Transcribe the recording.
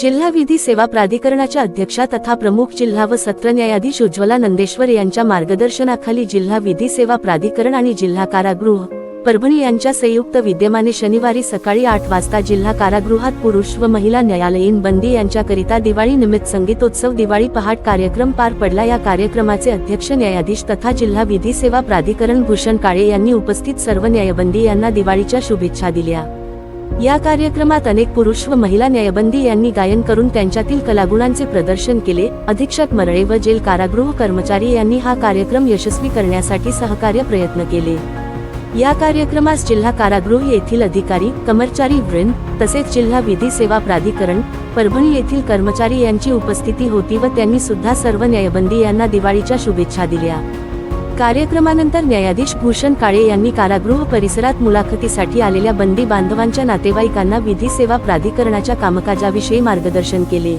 जिल्हा विधी सेवा प्राधिकरणाच्या अध्यक्षा तथा प्रमुख जिल्हा व सत्र न्यायाधीश उज्ज्वला नंदेश्वर यांच्या मार्गदर्शनाखाली जिल्हा विधी सेवा प्राधिकरण आणि जिल्हा कारागृह परभणी यांच्या संयुक्त विद्यमाने शनिवारी सकाळी आठ वाजता जिल्हा कारागृहात पुरुष व महिला न्यायालयीन बंदी यांच्याकरिता दिवाळी निमित्त संगीतोत्सव दिवाळी पहाट कार्यक्रम पार पडला. या कार्यक्रमाचे अध्यक्ष न्यायाधीश तथा जिल्हा विधी सेवा प्राधिकरण भूषण काळे यांनी उपस्थित सर्व न्यायबंदी यांना दिवाळीच्या शुभेच्छा दिल्या. या कार्यक्रमात अनेक पुरुष व महिला न्यायबंदी यांनी गायन करून त्यांच्यातील कलागुणांचे प्रदर्शन केले. अधीक्षक मरळे व जेल कारागृह कर्मचारी यांनी हा कार्यक्रम यशस्वी करण्यासाठी सहकार्य प्रयत्न केले. या कार्यक्रमास जिल्हा कारागृह येथील अधिकारी कर्मचारी वृंद तसेच जिल्हा विधी सेवा प्राधिकरण परभणी येथील कर्मचारी यांची उपस्थिती होती व त्यांनी सुद्धा सर्व न्यायबंदी यांना दिवाळीच्या शुभेच्छा दिल्या. कार्यक्रमानंतर न्यायाधीश भूषण काळे यांनी कारागृह परिसरात मुलाखतीसाठी आलेल्या बंदी बांधवांच्या नातेवाईकांना विधी सेवा प्राधिकरणाच्या कामकाजाविषयी मार्गदर्शन केले.